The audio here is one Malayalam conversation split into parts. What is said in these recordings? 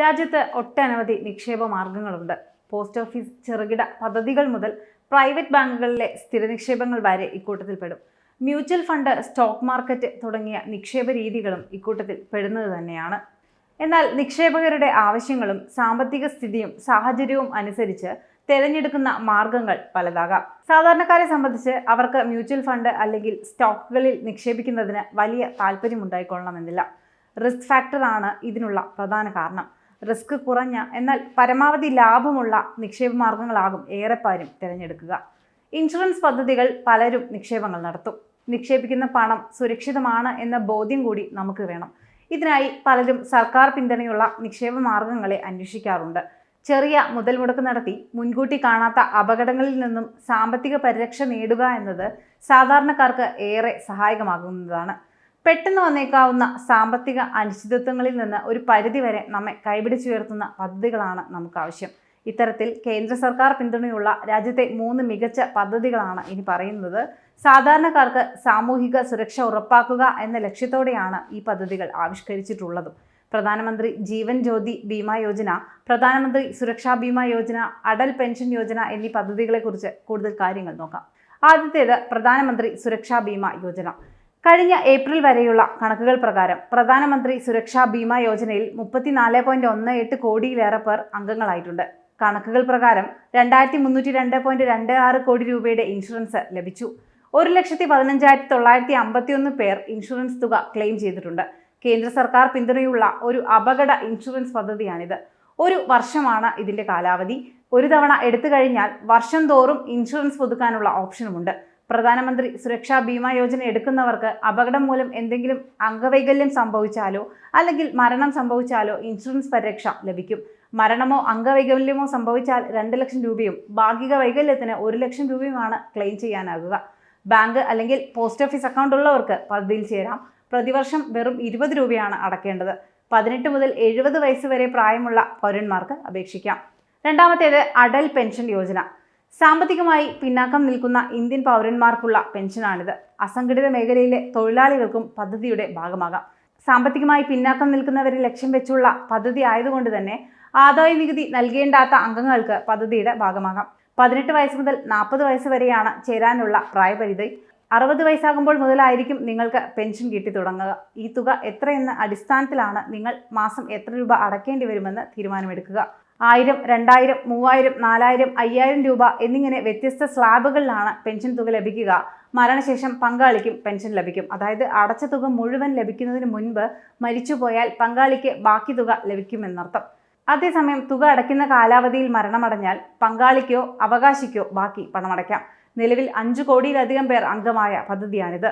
രാജ്യത്ത് ഒട്ടനവധി നിക്ഷേപ മാർഗങ്ങളുണ്ട്. പോസ്റ്റ് ഓഫീസ് ചെറുകിട പദ്ധതികൾ മുതൽ പ്രൈവറ്റ് ബാങ്കുകളിലെ സ്ഥിര നിക്ഷേപങ്ങൾ വരെ ഇക്കൂട്ടത്തിൽപ്പെടും മ്യൂച്വൽ ഫണ്ട് സ്റ്റോക്ക് മാർക്കറ്റ് തുടങ്ങിയ നിക്ഷേപ രീതികളും ഇക്കൂട്ടത്തിൽ പെടുന്നത് തന്നെയാണ്. എന്നാൽ നിക്ഷേപകരുടെ ആവശ്യങ്ങളും സാമ്പത്തിക സ്ഥിതിയും സാഹചര്യവും അനുസരിച്ച് തിരഞ്ഞെടുക്കുന്ന മാർഗങ്ങൾ പലതാകാം. സാധാരണക്കാരെ സംബന്ധിച്ച് അവർക്ക് മ്യൂച്വൽ ഫണ്ട് അല്ലെങ്കിൽ സ്റ്റോക്കുകളിൽ നിക്ഷേപിക്കുന്നതിന് വലിയ താല്പര്യമുണ്ടായിക്കൊള്ളണമെന്നില്ല. റിസ്ക് ഫാക്ടറാണ് ഇതിനുള്ള പ്രധാന കാരണം. റിസ്ക് കുറഞ്ഞ എന്നാൽ പരമാവധി ലാഭമുള്ള നിക്ഷേപ മാർഗങ്ങളാകും ഏറെപ്പാരും തിരഞ്ഞെടുക്കുക. ഇൻഷുറൻസ് പദ്ധതികൾ പലരും നിക്ഷേപങ്ങൾ നടത്തും. നിക്ഷേപിക്കുന്ന പണം സുരക്ഷിതമാണ് എന്ന ബോധ്യം കൂടി നമുക്ക് വേണം. ഇതിനായി പലരും സർക്കാർ പിന്തുണയുള്ള നിക്ഷേപ മാർഗങ്ങളെ അന്വേഷിക്കാറുണ്ട്. ചെറിയ മുതൽ മുടക്ക് നടത്തി മുൻകൂട്ടി കാണാത്ത അപകടങ്ങളിൽ നിന്നും സാമ്പത്തിക പരിരക്ഷ നേടുക എന്നത് സാധാരണക്കാർക്ക് ഏറെ സഹായകമാകുന്നതാണ്. പെട്ടെന്ന് വന്നേക്കാവുന്ന സാമ്പത്തിക അനിശ്ചിതത്വങ്ങളിൽ നിന്ന് ഒരു പരിധിവരെ നമ്മെ കൈപിടിച്ചുയർത്തുന്ന പദ്ധതികളാണ് നമുക്ക് ആവശ്യം ഇത്തരത്തിൽ കേന്ദ്ര സർക്കാർ പിന്തുണയുള്ള രാജ്യത്തെ മൂന്ന് മികച്ച പദ്ധതികളാണ് ഇനി പറയുന്നത്. സാധാരണക്കാർക്ക് സാമൂഹിക സുരക്ഷ ഉറപ്പാക്കുക എന്ന ലക്ഷ്യത്തോടെയാണ് ഈ പദ്ധതികൾ ആവിഷ്കരിച്ചിട്ടുള്ളതും. പ്രധാനമന്ത്രി ജീവൻ ജ്യോതി ബീമ യോജന പ്രധാനമന്ത്രി സുരക്ഷാ ബീമ യോജന അടൽ പെൻഷൻ യോജന എന്നീ പദ്ധതികളെക്കുറിച്ച് കൂടുതൽ കാര്യങ്ങൾ നോക്കാം. ആദ്യത്തേത് പ്രധാനമന്ത്രി സുരക്ഷാ ബീമ യോജന. കഴിഞ്ഞ ഏപ്രിൽ വരെയുള്ള കണക്കുകൾ പ്രകാരം പ്രധാനമന്ത്രി സുരക്ഷാ ബീമ യോജനയിൽ മുപ്പത്തിനാല് പോയിന്റ് ഒന്ന് എട്ട് കോടിയിലേറെ പേർ അംഗങ്ങളായിട്ടുണ്ട്. കണക്കുകൾ പ്രകാരം രണ്ടായിരത്തി മുന്നൂറ്റി രണ്ട് പോയിന്റ് രണ്ട് ആറ് കോടി രൂപയുടെ ഇൻഷുറൻസ് ലഭിച്ചു. ഒരു ലക്ഷത്തി പതിനഞ്ചായിരത്തി തൊള്ളായിരത്തി അമ്പത്തിയൊന്ന് പേർ ഇൻഷുറൻസ് തുക ക്ലെയിം ചെയ്തിട്ടുണ്ട്. കേന്ദ്ര സർക്കാർ പിന്തുണയുള്ള ഒരു അപകട ഇൻഷുറൻസ് പദ്ധതിയാണിത്. ഒരു വർഷമാണ് ഇതിന്റെ കാലാവധി. ഒരു തവണ എടുത്തു കഴിഞ്ഞാൽ വർഷം തോറും ഇൻഷുറൻസ് പുതുക്കാനുള്ള ഓപ്ഷനുമുണ്ട്. പ്രധാനമന്ത്രി സുരക്ഷാ ബീമാ യോജന എടുക്കുന്നവർക്ക് അപകടം മൂലം എന്തെങ്കിലും അംഗവൈകല്യം സംഭവിച്ചാലോ അല്ലെങ്കിൽ മരണം സംഭവിച്ചാലോ ഇൻഷുറൻസ് പരിരക്ഷ ലഭിക്കും. മരണമോ അംഗവൈകല്യമോ സംഭവിച്ചാൽ രണ്ട് ലക്ഷം രൂപയും ഭാഗിക വൈകല്യത്തിന് ഒരു ലക്ഷം രൂപയുമാണ് ക്ലെയിം ചെയ്യാനാകുക. ബാങ്ക് അല്ലെങ്കിൽ പോസ്റ്റ് ഓഫീസ് അക്കൗണ്ട് ഉള്ളവർക്ക് പദ്ധതിയിൽ ചേരാം. പ്രതിവർഷം വെറും ഇരുപത് രൂപയാണ് അടക്കേണ്ടത്. പതിനെട്ട് മുതൽ എഴുപത് വയസ്സ് വരെ പ്രായമുള്ള പൗരന്മാർക്ക് അപേക്ഷിക്കാം. രണ്ടാമത്തേത് അടൽ പെൻഷൻ യോജന. സാമ്പത്തികമായി പിന്നാക്കം നിൽക്കുന്ന ഇന്ത്യൻ പൗരന്മാർക്കുള്ള പെൻഷനാണിത്. അസംഘടിത മേഖലയിലെ തൊഴിലാളികൾക്കും പദ്ധതിയുടെ ഭാഗമാകാം. സാമ്പത്തികമായി പിന്നാക്കം നിൽക്കുന്നവരെ ലക്ഷ്യം വെച്ചുള്ള പദ്ധതി ആയതുകൊണ്ട് തന്നെ ആദായ നികുതി നൽകേണ്ടാത്ത അംഗങ്ങൾക്ക് പദ്ധതിയുടെ ഭാഗമാകാം. പതിനെട്ട് വയസ്സ് മുതൽ നാൽപ്പത് വയസ്സ് വരെയാണ് ചേരാനുള്ള പ്രായപരിധി. അറുപത് വയസ്സാകുമ്പോൾ മുതലായിരിക്കും നിങ്ങൾക്ക് പെൻഷൻ കിട്ടി തുടങ്ങുക. ഈ തുക എത്രയെന്ന അടിസ്ഥാനത്തിലാണ് നിങ്ങൾ മാസം എത്ര രൂപ അടയ്ക്കേണ്ടി വരുമെന്ന് തീരുമാനമെടുക്കുക. ആയിരം രണ്ടായിരം മൂവായിരം നാലായിരം അയ്യായിരം രൂപ എന്നിങ്ങനെ വ്യത്യസ്ത സ്ലാബുകളിലാണ് പെൻഷൻ തുക ലഭിക്കുക. മരണശേഷം പങ്കാളിക്കും പെൻഷൻ ലഭിക്കും. അതായത് അടച്ച തുക മുഴുവൻ ലഭിക്കുന്നതിന് മുൻപ് മരിച്ചുപോയാൽ പങ്കാളിക്ക് ബാക്കി തുക ലഭിക്കുമെന്നർത്ഥം. അതേസമയം തുക അടയ്ക്കുന്ന കാലാവധിയിൽ മരണമടഞ്ഞാൽ പങ്കാളിക്കോ അവകാശിക്കോ ബാക്കി പണമടയ്ക്കാം. നിലവിൽ അഞ്ചു കോടിയിലധികം പേർ അംഗമായ പദ്ധതിയാണിത്.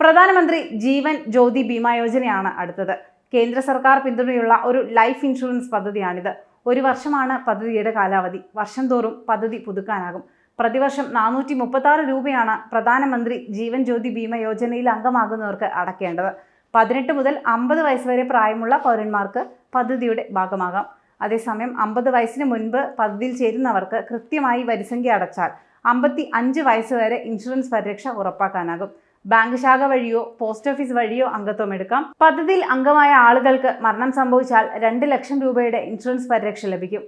പ്രധാനമന്ത്രി ജീവൻ ജ്യോതി ബീമാ യോജനയാണ് അടുത്തത്. കേന്ദ്ര സർക്കാർ പിന്തുണയുള്ള ഒരു ലൈഫ് ഇൻഷുറൻസ് പദ്ധതിയാണിത്. ഒരു വർഷമാണ് പദ്ധതിയുടെ കാലാവധി. വർഷം തോറും പദ്ധതി പുതുക്കാനാകും. പ്രതിവർഷം നാനൂറ്റി മുപ്പത്തി രൂപയാണ് പ്രധാനമന്ത്രി ജീവൻ ജ്യോതി ബീമ യോജനയിൽ അംഗമാകുന്നവർക്ക് അടയ്ക്കേണ്ടത്. പതിനെട്ട് മുതൽ അമ്പത് വയസ്സ് വരെ പ്രായമുള്ള പൗരന്മാർക്ക് പദ്ധതിയുടെ ഭാഗമാകാം. അതേസമയം അമ്പത് വയസ്സിന് മുൻപ് പദ്ധതിയിൽ ചേരുന്നവർക്ക് കൃത്യമായി വരിസംഖ്യ അടച്ചാൽ അമ്പത്തി അഞ്ച് വയസ്സ് വരെ ഇൻഷുറൻസ് പരിരക്ഷ ഉറപ്പാക്കാനാകും. ബാങ്ക് ശാഖ വഴിയോ പോസ്റ്റ് ഓഫീസ് വഴിയോ അംഗത്വം എടുക്കാം. പദ്ധതിയിൽ അംഗമായ ആളുകൾക്ക് മരണം സംഭവിച്ചാൽ രണ്ട് ലക്ഷം രൂപയുടെ ഇൻഷുറൻസ് പരിരക്ഷ ലഭിക്കും.